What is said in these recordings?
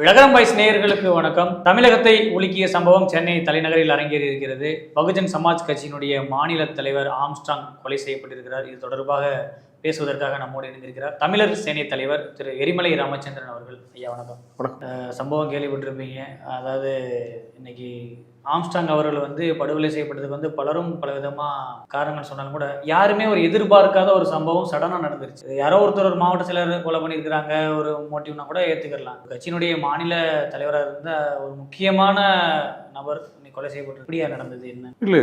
விளகரம் boys நேயர்களுக்கு வணக்கம். தமிழகத்தை உலுக்கிய சம்பவம் சென்னை தலைநகரில் அரங்கேறி இருக்கிறது பகுஜன் சமாஜ் கட்சியினுடைய மாநில தலைவர் ஆம்ஸ்டாங் கொலை செய்யப்பட்டிருக்கிறார். இது தொடர்பாக பேசுவதற்காக நம்மோடு இணைந்திருக்கிறார். தமிழர் சேனை தலைவர் திரு எரிமலை ராமச்சந்திரன் அவர்கள். ஐயா வணக்கம். சம்பவம் கேள்விப்பட்டிருப்பீங்க. அதாவது இன்னைக்கு ஆம்ஸ்டாங் அவர்கள் வந்து படுகொலை செய்யப்பட்டதுக்கு வந்து பலரும் பல விதமாக காரணங்கள் சொன்னாலும் கூட யாருமே ஒரு எதிர்பார்க்காத ஒரு சம்பவம் சடனாக நடந்துருச்சு. யாரோ ஒருத்தர் ஒரு மாவட்ட செயலர் கொலை பண்ணியிருக்கிறாங்க ஒரு மோட்டிவ்னா கூட ஏற்றுக்கலாம் கட்சியினுடைய மாநில தலைவராக இருந்த ஒரு முக்கியமான நபர் கொலை செய்யப்பட்டு இப்படியா நடந்தது என்ன? இல்லை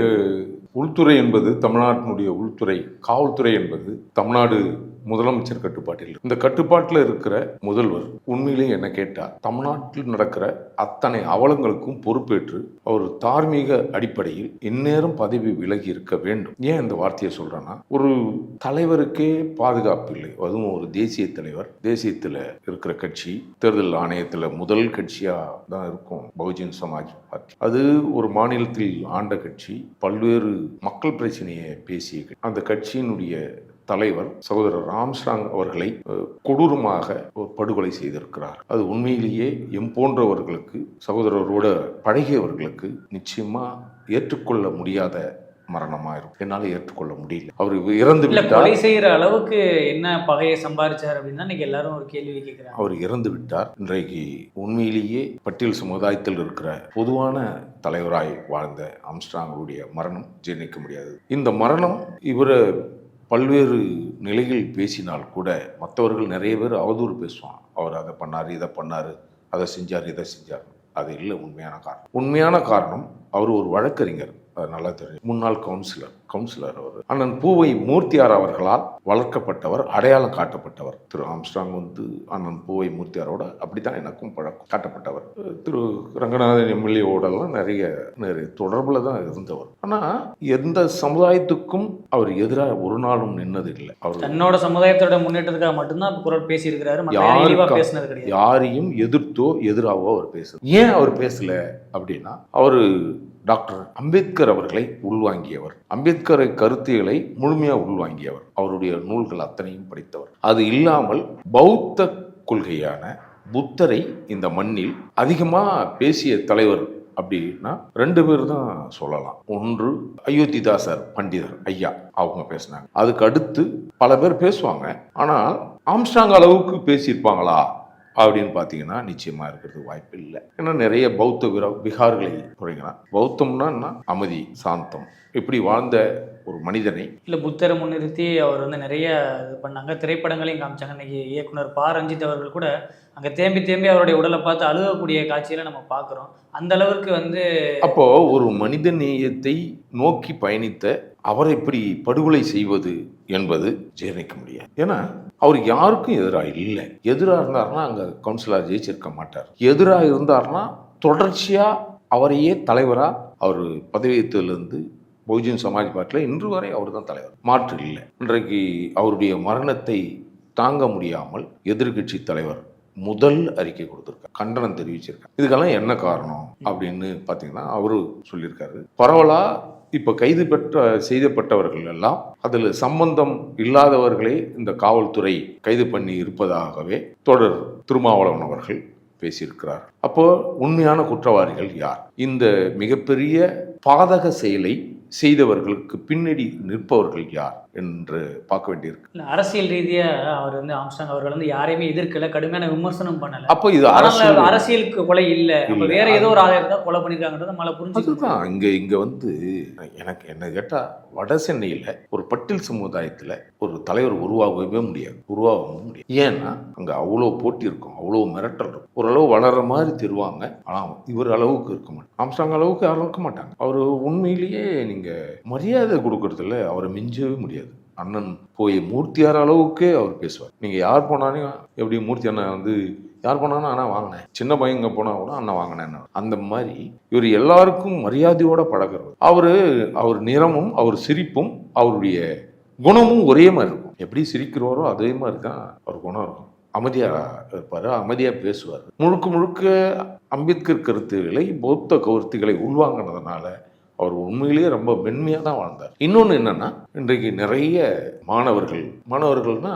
உள்துறை என்பது தமிழ்நாட்டினுடைய உள்துறை காவல்துறை என்பது தமிழ்நாடு முதலமைச்சர் கட்டுப்பாட்டில் இந்த கட்டுப்பாட்டில் இருக்கிற முதல்வர் உண்மையிலேயே என்ன கேட்டால் தமிழ்நாட்டில் நடக்கிற அத்தனை அவலங்களுக்கும் பொறுப்பேற்று அவர் தார்மீக அடிப்படையில் இந்நேரம் பதவி விலகி இருக்க வேண்டும். ஏன் இந்த வார்த்தையை சொல்றேன்னா ஒரு தலைவருக்கே பாதுகாப்பு இல்லை. அதுவும் ஒரு தேசிய தலைவர். தேசியத்தில் இருக்கிற கட்சி தேர்தல் ஆணையத்தில் முதல் கட்சியாக தான் இருக்கும் பகுஜன் சமாஜ் பார்ட்டி. அது ஒரு மாநிலத்தில் ஆண்ட கட்சி பல்வேறு மக்கள் பிரச்சனையை பேசிய அந்த கட்சியினுடைய தலைவர் சகோதரர் ராம்ஸ்ராங் அவர்களை கொடூரமாக படுகொலை செய்திருக்கிறார். அது உண்மையிலேயே எம் போன்றவர்களுக்கு சகோதரரோட பழகியவர்களுக்கு நிச்சயமா ஏற்றுக்கொள்ள முடியாத மரணமா இருக்கும். என்னால ஏற்றுக்கொள்ள முடியல. அவர் இறந்து விட்டார். கொலை செய்யற அளவுக்கு என்ன பகையை சம்பாரிச்சார் அப்படின்னு இன்னைக்கு எல்லாரும் ஒரு கேள்வி கேட்கிறாங்க அவர் இறந்து விட்டார். இன்றைக்கு உண்மையிலேயே பட்டியல் சமுதாயத்தில் இருக்கிற பொதுவான தலைவராய் வாழ்ந்த ஆம்ஸ்ட்ராங்களுடைய மரணம் ஜீர்ணிக்க முடியாது. இந்த மரணம் இவரை பல்வேறு நிலையில் பேசினால் கூட மற்றவர்கள் நிறைய பேர் அவதூறு பேசுவான் அவர் அதை பண்ணார் இதை பண்ணார் அதை செஞ்சார் இதை செஞ்சார். அது இல்லை உண்மையான காரணம். உண்மையான காரணம் அவர் ஒரு வழக்கறிஞர். அது நல்லா தெரியும். முன்னாள் கவுன்சிலர் கவுன்சிலர் அவர். அண்ணன் பூவை மூர்த்தியார் அவர்களால் வளர்க்கப்பட்டவர் அடையாளம் காட்டப்பட்டவர். திரு ஆம்ஸ்ட்ராங் வந்து அண்ணன் பூவை மூர்த்தியாரோட அப்படித்தான் எனக்கும் பழக்கம் காட்டப்பட்டவர். திரு ரங்கநாதன் எம்எல்ஏவோடலாம் நிறைய நிறைய தொடர்பில் தான் இருந்தவர். ஆனால் எந்த சமுதாயத்துக்கும் அவர் எதிராக ஒரு நாளும் நின்னது இல்லை அவர் தன்னோட சமுதாயத்தோட முன்னேற்றத்துக்காக மட்டும்தான் குரல் பேசி இருக்கிறாரு மத்த யாருக்கா- இழிவா பேசினது கிடையாது. யாரையும் எதிர்த்தோ எதிராகவோ அவர் பேசல ஏன் அவர் பேசல அப்படின்னா அவர் டாக்டர் அம்பேத்கர் அவர்களை உள்வாங்கியவர். அம்பேத்கரை கருத்துகளை முழுமையாக உள்வாங்கியவர். அவருடைய நூல்கள் அத்தனையும் படித்தவர். அது இல்லாமல் பௌத்த கொள்கையான புத்தரை இந்த மண்ணில் அதிகமாக பேசிய தலைவர் அப்படின்னா ரெண்டு பேர் தான் சொல்லலாம். ஒன்று அயோத்திதாசர் பண்டிதர் ஐயா அவங்க பேசினாங்க. அதுக்கு அடுத்து பல பேர் பேசுவாங்க. ஆனால் ஆம்ஸ்டாங் அளவுக்கு பேசியிருப்பாங்களா? அப்படின்னு பார்த்தீங்கன்னா நிச்சயமா இருக்கிறதுக்கு வாய்ப்பு இல்லை. ஏன்னா நிறைய பௌத்த விரா விகார்களை தொடங்கினா பௌத்தம்னா என்ன? அமைதி சாந்தம். இப்படி வாழ்ந்த ஒரு மனிதனை இல்ல புத்தரை முன்னிறுத்தி அவர் வந்து நிறைய இது பண்ணாங்க. திரைப்படங்களையும் காமிச்சாங்க. இன்னைக்கு இயக்குனர் பா. ரஞ்சித் அவர்கள் கூட அங்க தேம்பி தேம்பி அவருடைய உடலை பார்த்து அழுகக்கூடிய காட்சியில நம்ம பார்க்குறோம். அந்த அளவுக்கு வந்து அப்போ ஒரு மனித நேயத்தை நோக்கி பயணித்த அவரை இப்படி படுகொலை செய்வது? என்பது ஜீர்ணிக்க முடியாது. ஏன்னா அவர் யாருக்கும் எதிராக இல்லை. எதிராக இருந்தார்னா அங்கே கவுன்சிலர் ஜெயிச்சிருக்க மாட்டார். எதிராக இருந்தார்னா தொடர்ச்சியாக அவரையே தலைவராக அவர் பதவியேற்றதுலேருந்து பகுஜன் சமாஜ் பார்ட்டியில் இன்று வரை அவர் தான் தலைவர். மாற்று இல்லை. இன்றைக்கு அவருடைய மரணத்தை தாங்க முடியாமல் எதிர்க்கட்சி தலைவர் முதல் அறிக்கை கொடுத்துருக்காரு. கண்டனம் தெரிவிச்சிருக்காரு. இதுக்கெல்லாம் என்ன காரணம் அப்படின்னு பார்த்தீங்கன்னா அவரு சொல்லியிருக்காரு. பரவலாக இப்போ கைது பெற்ற செய்யப்பட்டவர்கள் எல்லாம் அதில் சம்பந்தம் இல்லாதவர்களே இந்த காவல்துறை கைது பண்ணி இருப்பதாகவே தொடர் திருமாவளவன் அவர்கள் பேசியிருக்கிறார். அப்போ உண்மையான குற்றவாளிகள் யார்? இந்த மிகப்பெரிய பாதக செயலை செய்தவர்களுக்கு பின்னணி நிற்பவர்கள் யார் என்று பார்க்க வேண்டியிருக்கு. இல்ல அரசியல் ரீதியா அவர் வந்து ஆம்ஸ்டாங் அவர்கள் வந்து யாரையுமே எதிர்க்கல கடுமையான விமர்சனம் பண்ணல. அப்போ இது ஆனால் அரசியல் அரசியலுக்கு கொலை இல்ல. இல்ல. வேற ஏதோ ஒரு ஆதாயம் தான் கொலை பண்ணிருக்காங்கன்றத நம்மளால புரிஞ்சுக்க அதுதான். இங்க இங்க வந்து எனக்கு என்ன கேட்டா வட சென்னையில ஒரு பட்டியல் சமுதாயத்துல ஒரு தலைவர் உருவாகவே முடியாது. உருவாகவும் முடியாது. ஏன்னா அங்க அவ்வளோ போட்டி இருக்கும் அவ்வளோ மிரட்டல் இருக்கும். ஓரளவு வளர்ற மாதிரி தெரிவாங்க. ஆனா இவர் அளவுக்கு இருக்க மாட்டாங்க. ஆம்ஸ்டாங் அளவுக்கு யாரும் இருக்க மாட்டாங்க. அவர் உண்மையிலேயே நீங்கள் மரியாதை கொடுக்கறதுல அவரை மிஞ்சவே முடியாது. அண்ணன் போய் மூர்த்தியார் அளவுக்கே அவர் பேசுவார். நீங்கள் யார் போனாலும் எப்படி மூர்த்தி அண்ணன் வந்து யார் போனாலும் அண்ணா வாங்கினேன். சின்ன பையன் இங்கே போனால் கூட அண்ணன் வாங்கினேன் அந்த மாதிரி இவர் எல்லாருக்கும் மரியாதையோட பழகிறவர். அவர் அவர் நிறமும் அவர் சிரிப்பும் அவருடைய குணமும் ஒரே மாதிரி இருக்கும். எப்படி சிரிக்கிறவரோ அதே மாதிரி தான் அவர் குணம் இருக்கும். அமைதியாக இருப்பார் அமைதியாக பேசுவார். முழுக்க முழுக்க அம்பேத்கர் கருத்துக்களை பௌத்த கருத்துக்களை உள்வாங்கினதுனால அவர் உண்மையிலேயே ரொம்ப மென்மையாக தான் வாழ்ந்தார். இன்னொன்று என்னன்னா இன்றைக்கு நிறைய மாணவர்கள் மாணவர்கள்னா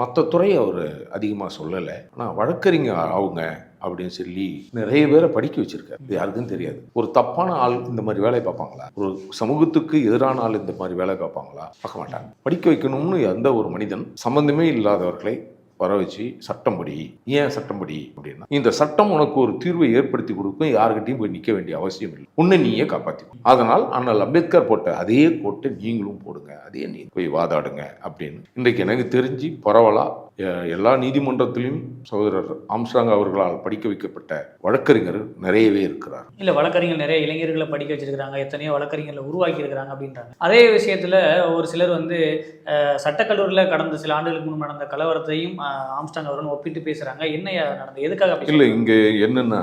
மற்ற துறையை அவர் அதிகமாக சொல்லலை. ஆனால் வழக்கறிஞர் அவங்க அப்படின்னு சொல்லி நிறைய பேரை படிக்க வச்சிருக்காரு. இது யாருக்கும் தெரியாது. ஒரு தப்பான ஆள் இந்த மாதிரி வேலையை பார்ப்பாங்களா? ஒரு சமூகத்துக்கு எதிரான ஆள் இந்த மாதிரி வேலை பார்ப்பாங்களா? பார்க்க மாட்டாங்க. படிக்க வைக்கணும்னு எந்த ஒரு மனிதன் சம்மந்தமே இல்லாதவர்களை வர வச்சு சட்டம்படி ஏன் சட்டம்படி அப்படின்னா இந்த சட்டம் உனக்கு ஒரு தீர்வை ஏற்படுத்தி கொடுக்கும் யாருக்கிட்டையும் போய் நிற்க வேண்டிய அவசியம் இல்லை. உன்னை நீயே காப்பாற்றிக்கும் அதனால் அண்ணல் அம்பேத்கர் போட்ட அதே கோட்டை நீங்களும் போடுங்க அதே நீ போய் வாதாடுங்க அப்படின்னு இன்றைக்கு எனக்கு தெரிஞ்சு பரவலாக எல்லா நீதிமன்றத்திலும் சகோதரர் ஆம்ஸ்டாங் அவர்களால் படிக்க வைக்கப்பட்ட வழக்கறிஞர் நிறையவே இருக்கிறார். இல்ல வழக்கறிஞர் நிறைய இளைஞர்களை படிக்க வச்சிருக்காங்க எத்தனையோ வழக்கறிஞர்களை உருவாக்கி இருக்கிறாங்க அப்படின்றாங்க. அதே விஷயத்துல ஒரு சிலர் வந்து சட்டக்கல்லூரியில கடந்த சில ஆண்டுகளுக்கு முன்பு நடந்த கலவரத்தையும் ஆம்ஸ்டாங் அவர்களும் ஒப்பிட்டு பேசுறாங்க. என்ன நடந்தது? எதுக்காக இல்லை இங்கே என்னன்னா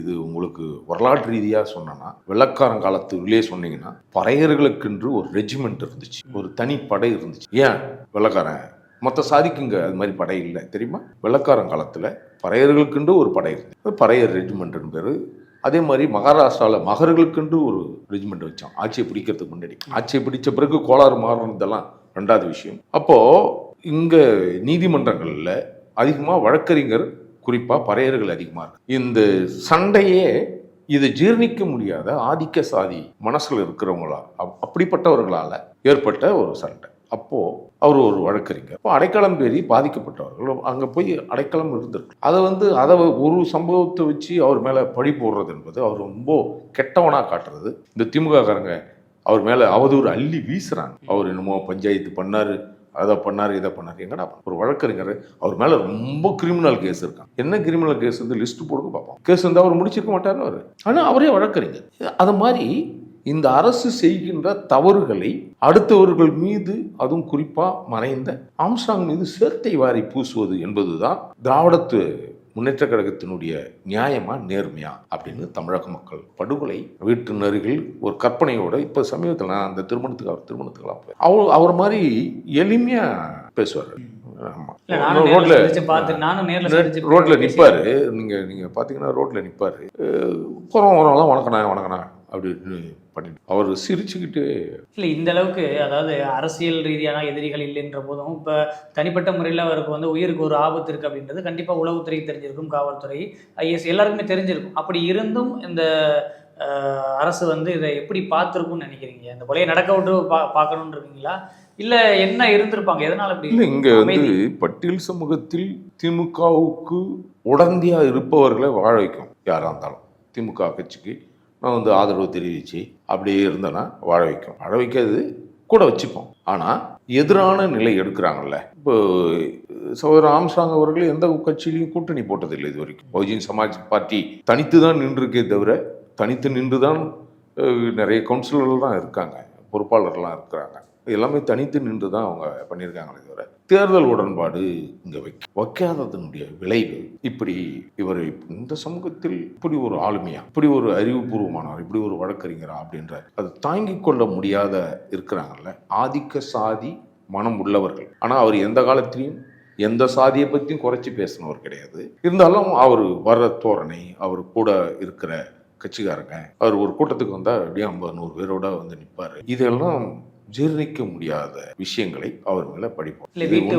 இது உங்களுக்கு வரலாற்று ரீதியாக சொன்னேன்னா வெள்ளக்காரன் காலத்துலேயே சொன்னீங்கன்னா பறையர்களுக்கென்று ஒரு ரெஜிமெண்ட் இருந்துச்சு. ஒரு தனி படை இருந்துச்சு. ஏன்? வெள்ளக்காரன் மற்ற சாதிக்கு இங்கே அது மாதிரி படை இல்லை. தெரியுமா? வெள்ளக்காரங்காலத்தில் காலத்தில் ஒரு படை இருந்தது. பறையர் ரெஜிமெண்ட்னு பேர். அதே மாதிரி மகாராஷ்டிராவில் மகர்களுக்குண்டு ஒரு ரெஜிமெண்ட் வச்சான். ஆட்சியை பிடிக்கிறதுக்கு முன்னாடி. ஆட்சியை பிடிச்ச பிறகு கோளாறு மாறினதெல்லாம் ரெண்டாவது விஷயம். அப்போது இங்கே நீதிமன்றங்களில் அதிகமாக வழக்கறிஞர் குறிப்பாக பறையர்கள் அதிகமாக இருக்கு. இந்த சண்டையே இதை ஜீர்ணிக்க முடியாத ஆதிக்க சாதி மனசில் இருக்கிறவங்களா அப்- அப்படிப்பட்டவர்களால் ஏற்பட்ட ஒரு சண்டை. அப்போது அவர் ஒரு வழக்கறிஞர். அப்போ அடைக்கலம் பேரி பாதிக்கப்பட்டவர்கள் அங்கே போய் அடைக்கலம் இருந்திருக்கு அதை வந்து அதை ஒரு சம்பவத்தை வச்சு அவர் மேலே பழி போடுறது என்பது அவர் ரொம்ப கெட்டவனாக காட்டுறது. இந்த திமுககாரங்க அவர் மேலே அவதூறு அள்ளி வீசுகிறாங்க அவர் என்னமோ பஞ்சாயத்து பண்ணார் அதை பண்ணார் இதை பண்ணாரு. எங்கடா ஒரு வழக்கறிஞர் அவர் மேலே ரொம்ப கிரிமினல் கேஸ் இருக்கான். என்ன கிரிமினல் கேஸ் வந்து லிஸ்ட் போடுங்க பார்ப்போம். கேஸ் வந்து அவர் முடிச்சிருக்க மாட்டாரு அவர். ஆனால் அவரே வழக்கறிஞர். அது மாதிரி இந்த அரசு செய்கின்ற தவறுகளை அடுத்தவர்கள் மீது அதுவும் குறிப்பா மறைந்த ஆம்சாங் மீது சேர்த்தை வாரி பூசுவது என்பதுதான் திராவிடத்து முன்னேற்ற கழகத்தினுடைய நியாயமா நேர்மையா அப்படின்னு தமிழக மக்கள் படுகொலை வீட்டின் அருகில் ஒரு கற்பனையோட இப்போ சமீபத்தில் நான் அந்த திருமணத்துக்கு அவர் திருமணத்துக்குலாம் போய் அவர் அவர் மாதிரி எளிமையா பேசுவார். ரோட்ல ரோட்ல நிப்பாரு. நீங்க நீங்க பாத்தீங்கன்னா ரோட்ல நிப்பாரு. அஹ் போறோம் வரவங்களாம் வணக்கண்ணா வணக்கண்ணா. அப்படின்னு பண்ணிட்டு அவர் சிரிச்சுக்கிட்டு இல்ல இந்த அளவுக்கு அதாவது அரசியல் ரீதியான எதிரிகள் இல்லைன்ற போதும் இப்ப தனிப்பட்ட முறையில் அவருக்கு வந்து உயிருக்கு ஒரு ஆபத்து இருக்கு அப்படின்றது கண்டிப்பா உளவுத்துறை தெரிஞ்சிருக்கும் காவல்துறை ஐஎஸ் எல்லாருக்குமே தெரிஞ்சிருக்கும். அப்படி இருந்தும் இந்த அரசு வந்து இதை எப்படி பார்த்துருக்கும்னு நினைக்கிறீங்க? இந்த கொலையை நடக்க விட்டு பா பார்க்கணும்னு இருக்கீங்களா? இல்ல என்ன இருந்திருப்பாங்க? எதனால இப்படி இல்ல இங்க வந்து. பட்டியல் சமூகத்தில் திமுகவுக்கு உடந்தையா இருப்பவர்களை வாழ வைக்கும் யாரா இருந்தாலும். திமுக கட்சிக்கு நான் வந்து ஆதரவு தெரிவிச்சு அப்படியே இருந்தேன்னா வாழ வைக்கும். வாழ வைக்கிறது கூட வச்சுப்போம். ஆனால் எதிரான நிலை எடுக்கிறாங்கல்ல. இப்போ சகோதரர் ஆம்ஸ்டாங் அவர்கள் எந்த கட்சியிலையும் கூட்டணி போட்டதில்லை இது வரைக்கும் பகுஜன் சமாஜ் பார்ட்டி தனித்து தான் நின்றுருக்கே தவிர தனித்து நின்று தான் நிறைய கவுன்சிலர்கள் தான் இருக்காங்க. பொறுப்பாளர்லாம் இருக்கிறாங்க. எல்லாமே தனித்து நின்று தான் அவங்க பண்ணியிருக்காங்களே தவிர தேர்தல் உடன்பாடு இங்கே வைக்க வைக்காததனுடைய விளைவு இப்படி இவர் இந்த சமூகத்தில் இப்படி ஒரு ஆளுமையா இப்படி ஒரு அறிவுபூர்வமானவர் இப்படி ஒரு வழக்கறிஞரா அப்படின்ற அது தாங்கிக் கொள்ள முடியாத இருக்கிறாங்கல்ல ஆதிக்க சாதி மனம் உள்ளவர்கள். ஆனால் அவர் எந்த காலத்திலையும் எந்த சாதியை பற்றியும் குறைச்சி பேசினவர் கிடையாது. இருந்தாலும் அவர் வர்ற தோரணை அவர் கூட இருக்கிற கட்சிக்காரங்க அவர் ஒரு கூட்டத்துக்கு வந்தால் அப்படியே ஐம்பது நூறு பேரோட வந்து நிற்பார் இதெல்லாம் ஜீர்ணிக்க முடியாத விஷயங்களை அவர் மேல படிப்போம். இல்ல வீட்டு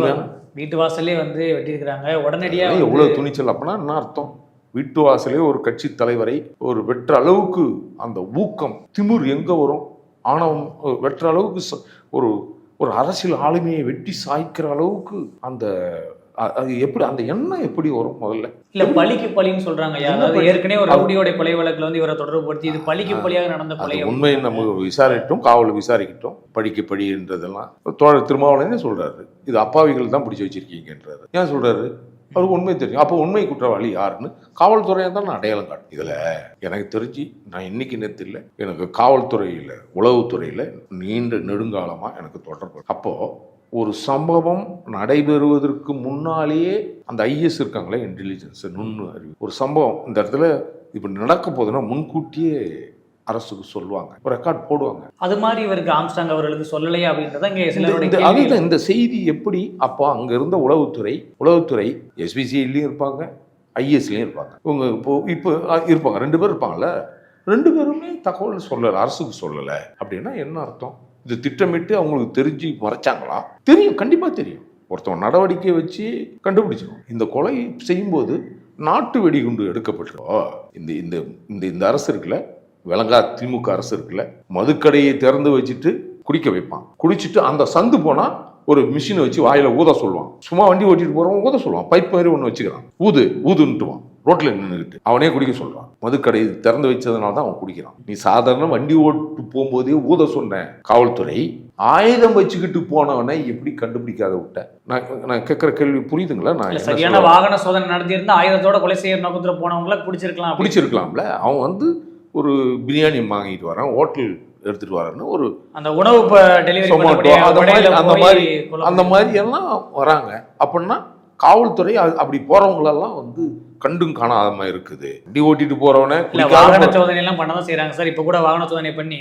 வீட்டு வாசல்லே வந்து வெட்டியிருக்கிறாங்க. உடனடியா அதெல்லாம் வந்து- எவ்வளவு துணிச்சல் அப்படின்னா என்ன அர்த்தம்? வீட்டு வாசலே ஒரு கட்சி தலைவரை ஒரு வெற்ற அளவுக்கு அந்த ஊக்கம் திமிர் எங்க வரும்? ஆணவம் வெற்ற அளவுக்கு ஒரு ஒரு அரசியல் ஆளுமையை வெட்டி சாய்க்கிற அளவுக்கு அந்த அது எப்படி அந்த எண்ணம் எப்படி வரும் முதல்ல? இல்ல பழிக்கு பழின்னு சொல்றாங்க அதாவது? ஏற்கனவே ஒரு ரவுடியோட கொலை வழக்குல வந்து இவரை தொடர்புபடுத்தி இது பழிக்கு பழியாக நடந்த கொலை அது உண்மை நம்ம விசாரிட்டோம் காவல் விசாரிக்கட்டும். படிக்க படின்றதெல்லாம் தோழர் திருமாவளவனே சொல்றாரு. இது அப்பாவிகள் தான் பிடிச்சி வச்சிருக்கீங்கன்றாரு. ஏன் சொல்றாரு? அவருக்கு உண்மை தெரியும். அப்போ உண்மை குற்றவாளி யாருன்னு காவல்துறையை தான் நான் அடையாளம் காட்டும் இதுல எனக்கு தெரிஞ்சு நான் இன்னைக்கு நேத்து இல்லை எனக்கு காவல்துறையில் உளவுத்துறையில் நீண்ட நெடுங்காலமா எனக்கு தொடர்பு. அப்போ ஒரு சம்பவம் நடைபெறுவதற்கு முன்னாலேயே அந்த ஐஎஸ் இருக்காங்களே இன்டெலிஜென்ஸ் நுண்ணு அறிவு. ஒரு சம்பவம் இந்த இடத்துல இப்படி நடக்க போகுதுன்னா முன்கூட்டியே அரசுக்கு சொல்லுவாங்க. ஒரு ரெக்கார்ட் போடுவாங்க. அது மாதிரி இவருக்கு ஆம்ஸ்டாங் அவர்களுக்கு சொல்லலையா அப்படின்றத அதுதான் இந்த செய்தி எப்படி அப்போ அங்க இருந்த உளவுத்துறை உளவுத்துறை எஸ்பிசிஐலையும் இருப்பாங்க ஐஎஸ்லையும் இருப்பாங்க. இவங்க இப்போ இப்போ இருப்பாங்க. ரெண்டு பேர் இருப்பாங்கல்ல. ரெண்டு பேருமே தகவல் சொல்லலை அரசுக்கு சொல்லலை. அப்படின்னா என்ன அர்த்தம்? இது திட்டமிட்டு அவங்களுக்கு தெரிஞ்சு மறைச்சாங்களா தெரியும் கண்டிப்பாக தெரியும். ஒருத்தவன் நடவடிக்கை வச்சு கண்டுபிடிச்சிடும். இந்த கொலை செய்யும்போது நாட்டு வெடிகுண்டு எடுக்கப்பட்டிருக்கோ? இந்த இந்த இந்த இந்த அரசு இருக்குல்ல விலங்கா திமுக அரசு இருக்குல்ல மதுக்கடையை திறந்து வச்சுட்டு குடிக்க வைப்பான். குடிச்சிட்டு அந்த சந்து போனால் ஒரு மிஷினை வச்சு வாயில் ஊத சொல்லுவான். சும்மா வண்டி ஓட்டிட்டு போகிறவன் ஊத சொல்லுவான். பைப் மாதிரி ஒன்று வச்சுக்கிறான். ஊது ஊதுன்ட்டுவான். ரோட்ல நின்றுக்கிட்டு அவனே குடிக்க சொல்றான். மதுக்கடை திறந்து வச்சதுனால தான் அவன் குடிக்கிறான். நீ சாதாரண வண்டி ஓட்டு போகும்போதே ஊத சொன்ன காவல்துறை ஆயுதம் வச்சுக்கிட்டு போனவனை எப்படி கண்டுபிடிக்காத விட்ட? நான் நான் கேட்குற கேள்வி புரியுதுங்களா? நான் சரியான வாகன சோதனை நடத்தியிருந்தா ஆயுதத்தோட கொலை செய்யற நோக்கத்துல போனவங்கள பிடிச்சிருக்கலாம். பிடிச்சிருக்கலாம்ல. அவன் வந்து ஒரு பிரியாணி வாங்கிட்டு வரான் ஹோட்டல் எடுத்துட்டு வரான்னு ஒரு அந்த உணவு டெலிவரி அந்த மாதிரி- அந்த மாதிரி- எல்லாம் வராங்க. அப்படின்னா காவல்துறை அப்படி போறவங்களெல்லாம் வந்து கண்டும் காணாம இருக்குது. வண்டி ஓட்டிட்டு போறவனை வாகன சோதனை எல்லாம் பண்ணதான் செய்றாங்க சார். இப்ப கூட வாகன சோதனை பண்ணி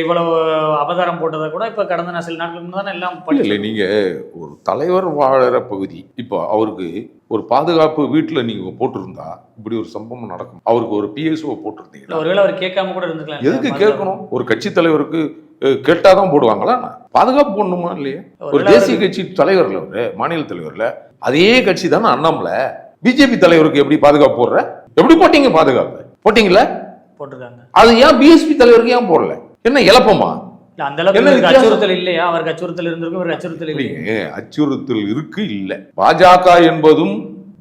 இவ்வளவு அபதாரம் போட்டதை கூட இப்ப கடந்த சில நாட்களுக்கு முன்னாடி எல்லாம் இல்ல, பண்ணி இல்ல நீங்க ஒரு தலைவர் வாழற பகுதி. இப்போ அவருக்கு ஒரு பாதுகாப்பு வீட்டுல நீங்க போட்டிருந்தா இப்படி ஒரு சம்பவம் நடக்கும். அவருக்கு ஒரு பிஎஸ்ஓ போட்டிருந்தீங்களா? ஒருவேளை அவர் கேட்காம கூட இருந்துக்கலாம். எதுக்கு கேட்கணும்? ஒரு கட்சி தலைவருக்கு அஹ், கேட்டாதான் போடுவாங்களா பாதுகாப்பு போடணுமா இல்லையா? ஒரு தேசிய கட்சி தலைவர்ல ஒரு மாநில தலைவர்ல அதே கட்சி தானே அண்ணாமலை? பிஜேபி தலைவருக்கு எப்படி பாதுகாப்பு போடுற? எப்படி போட்டீங்க பாதுகாப்பு? போட்டீங்களா போட்டிருக்காங்க. அது ஏன் பிஎஸ்பி தலைவருக்கு ஏன் போடல? என்ன இழப்பமா? அந்த அளவுக்கு? அச்சுறுத்தல் இல்லையா? அவருக்கு அச்சுறுத்தல் இருந்திருக்கும் இவருக்கு அச்சுறுத்தல் இல்லையா? அச்சுறுத்தல் இருக்கு இல்ல. பாஜக என்பதும்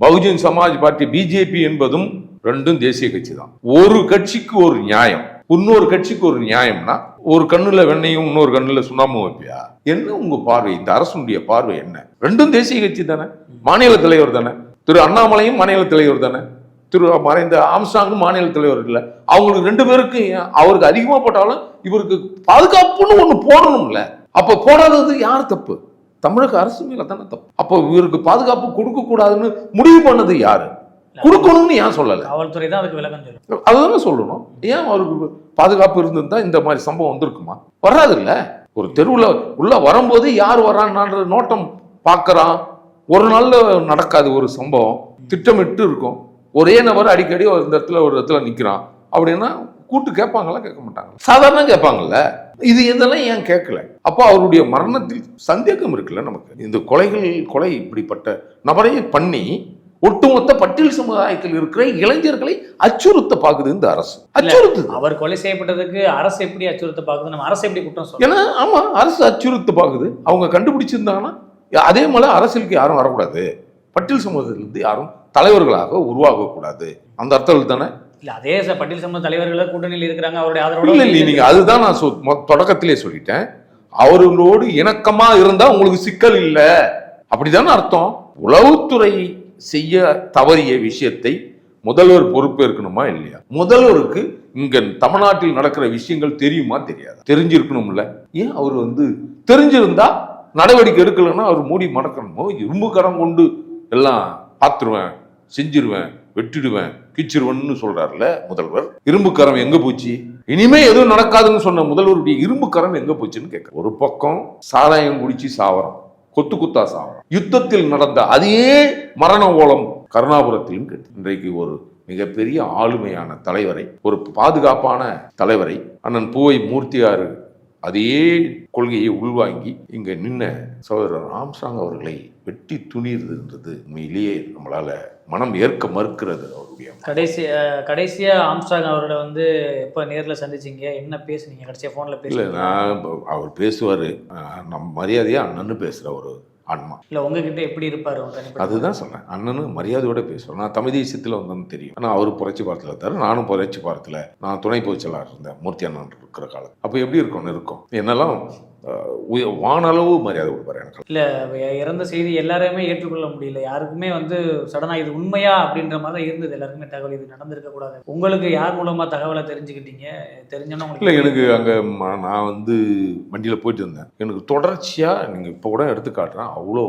பகுஜன் சமாஜ் பார்ட்டி பிஜேபி என்பதும் ரெண்டும் தேசிய கட்சி தான். ஒரு கட்சிக்கு ஒரு நியாயம். இன்னொரு கட்சிக்கு ஒரு நியாயம்னா ஒரு கண்ணுல வெண்ணையும் இன்னொரு கண்ணுல சுண்ணாமும் வைப்பியா? என்ன உங்க பார்வை? இந்த அரசுடைய பார்வை என்ன? ரெண்டும் தேசிய கட்சி தானே? மாநில தலைவர் தானே? திரு அண்ணாமலையும் மாநில தலைவர் தானே? திரு மறைந்த ஆம்ஸ்டாங்கும் மாநில தலைவர் இல்ல. அவங்களுக்கு ரெண்டு பேருக்கு அவருக்கு அதிகமா போட்டாலும் இவருக்கு பாதுகாப்புன்னு ஒண்ணு போடணும்ல. அப்ப போடாதது யார் தப்பு? தமிழக அரசு மேல தானே தப்பு. அப்போ இவருக்கு பாதுகாப்பு கொடுக்க கூடாதுன்னு முடிவு பண்ணது யாரு? கொடுக்கணும்னு ஏன் சொல்லல? காவல்துறை தான் அதுக்கு விளக்கம் அதுதானே சொல்லணும். ஏன் அவருக்கு பாதுகாப்பு இருந்திருந்தா இந்த மாதிரி சம்பவம் வந்திருக்குமா? வராது இல்ல. ஒரு தெருவுல உள்ள வரும்போது யார் வரான்ற நோட்டம் பார்க்கறான் ஒரு நாள்ல நடக்காது ஒரு சம்பவம். திட்டமிட்டு இருக்கும். ஒரே நபர் அடிக்கடி ஒரு இந்த இடத்துல ஒரு இடத்துல நிக்கிறான். அப்படின்னா கூட்டு கேட்பாங்களா கேட்க மாட்டாங்க சாதாரண கேட்பாங்கல்ல. இது இதெல்லாம் ஏன் கேட்கல? அப்போ அவருடைய மரணத்தில் சந்தேகம் இருக்குல்ல நமக்கு. இந்த கொலைகள் கொலை இப்படிப்பட்ட நபரையே பண்ணி ஒட்டுமொத்த பட்டியல் சமுதாயத்தில் இருக்கிற இளைஞர்களை அச்சுறுத்த பாக்குது இந்த அரசு. அச்சுறுத்துது. அவர் கொலை செய்யப்பட்டதுக்கு அரசு எப்படி அச்சுறுத்த பாக்குது நம்ம அரசு எப்படி குற்றம் ஏன்னா ஆமா அரசு அச்சுறுத்த பாக்குது. அவங்க கண்டுபிடிச்சிருந்தாங்கன்னா அதே போல அரசியலுக்கு யாரும் வரக்கூடாது. பட்டியல் சமூகத்திலிருந்து யாரும் தலைவர்களாக உருவாகக்கூடாது. அந்த அர்த்தத்தில் தானே? இல்ல அதே ச- பட்டியல் சமூக தலைவர்கள் கூட்டணியில் இருக்கிறாங்க அவருடைய இல்ல ஆதரவோட இல்ல நீங்க அதுதான் நான் சொ- தொடக்கத்திலே சொல்லிட்டேன். அவர்களோடு இணக்கமா இருந்தா உங்களுக்கு சிக்கல் இல்ல. அப்படிதானே அர்த்தம்? உளவுத்துறை செய்ய தவறிய விஷயத்தை முதல்வர் பொறுப்பேற்கணுமா இல்லையா? முதல்வருக்கு இங்க தமிழ்நாட்டில் நடக்கிற விஷயங்கள் தெரியுமா தெரியாது? தெரிஞ்சிருக்கணும்ல. ஏன் அவர் வந்து தெரிஞ்சிருந்தா நடவடிக்கை எடுக்கலைன்னா அவர் மூடி மடக்கணுமோ? இரும்பு கரம் கொண்டு எல்லாம் பார்த்துருவேன் செஞ்சிருவேன் வெட்டிடுவேன் கிச்சிருவேன்னு சொல்றாருல முதல்வர். இரும்பு கரம் எங்க போச்சு? இனிமே எதுவும் நடக்காதுன்னு சொன்ன முதல்வருடைய இரும்பு கரம் எங்க போச்சுன்னு கேட்க ஒரு பக்கம் சாராயம் குடிச்சு சாவரம் கொத்து குத்தா சாவரம். யுத்தத்தில் நடந்த அதே மரண ஓலம் கருணாபுரத்திலும் கேட்டு இன்றைக்கு ஒரு மிகப்பெரிய ஆளுமையான தலைவரை ஒரு பாதுகாப்பான தலைவரை அண்ணன் பூவை மூர்த்தியாரு அதே கொள்கையை உள்வாங்கி இங்க நின்ன சகோதரர் ஆம்சாங் அவர்களை வெட்டி துணிறதுன்றது உண்மையிலேயே நம்மளால மனம் ஏற்க மறுக்கிறது அவருடைய கடைசி அஹ், கடைசியா ஆம்ஸ்டாங் அவரோட வந்து எப்ப நேர்ல சந்திச்சீங்க? என்ன பேசுனீங்க? கடைசியா போன்ல இல்லை பேசுனீங்க நான் அவர் பேசுவார். நம்ம மரியாதையாக அண்ணன்னு பேசுகிற ஒரு ஆன்மா. இல்ல உங்ககிட்ட எப்படி இருப்பாரு அதுதான் சொன்னேன் அண்ணனு மரியாதையோட பேசுவேன் நான் தமிழ் தேசியத்தில் வந்தேன்னு தெரியும். ஆனால் அவர் புரட்சி பாரத்தில் இருந்தார். நானும் புரட்சி பாரத்தில் நான் துணை பொதுச்செயலாளர் இருந்தேன் மூர்த்தி அண்ணன் இருக்கிற காலம் அப்போ எப்படி இருக்கும்னு இருக்கும் என்னெல்லாம் வானளவு மரியாதை கொடுப்பாரு எனக்கு. இல்ல இறந்த செய்தி எல்லாரையுமே ஏற்றுக்கொள்ள முடியல. யாருக்குமே வந்து சடனா இது உண்மையா அப்படின்ற மாதிரி தான் இருந்தது. எல்லாருக்குமே தகவல் இது நடந்திருக்க கூடாது. உங்களுக்கு யார் மூலமா தகவலை தெரிஞ்சுக்கிட்டீங்க? தெரிஞ்சோன்னா இல்லை எனக்கு அங்கே நான் வந்து வண்டியில் போயிட்டு இருந்தேன். எனக்கு தொடர்ச்சியாக நீங்கள் இப்போ கூட எடுத்து காட்டுறேன். அவ்வளோ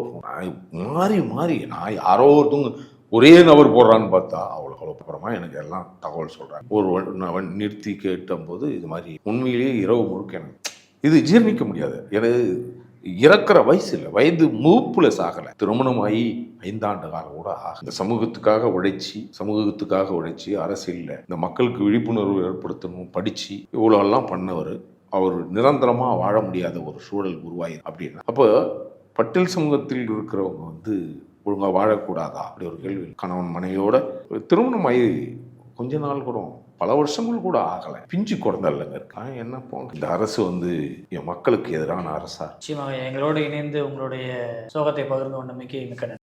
மாறி மாறி நான் யாரோ ஒருத்தவங்க ஒரே நபர் போடுறான்னு பார்த்தா அவ்வளோ அவ்வளோப்புறமா எனக்கு எல்லாம் தகவல் சொல்கிறாங்க ஒரு நிறுத்தி கேட்டபோது இது மாதிரி உண்மையிலேயே இரவு முழுக்க எனக்கு இது ஜீர்ணிக்க முடியாது. எனக்கு இறக்குற வயசு இல்லை வயது மூப்புல சாகலை. திருமணமாகி ஐந்தாண்டு காலம் கூட ஆகும் இந்த சமூகத்துக்காக உழைச்சி சமூகத்துக்காக உழைச்சி அரசியலில் இந்த மக்களுக்கு விழிப்புணர்வு ஏற்படுத்தணும் படித்து இவ்வளோலாம் பண்ணவர் அவர் நிரந்தரமாக வாழ முடியாத ஒரு சூழல் உருவாயி அப்படின்னா. அப்போ பட்டியல் சமூகத்தில் இருக்கிறவங்க வந்து ஒழுங்காக வாழக்கூடாதா? அப்படி ஒரு கேள்வி. கணவன் மனைவியோட திருமணம் ஆகி கொஞ்ச நாள் கூட பல வருஷங்கள் கூட ஆகலை. பிஞ்சு குழந்தைங்க இருக்கான் என்ன போங்க இந்த அரசு வந்து என் மக்களுக்கு எதிரான அரசா? நிச்சயமாக எங்களோடு இணைந்து உங்களுடைய சோகத்தை பகிர்ந்து கொண்டமைக்கு மிக்க நன்றி.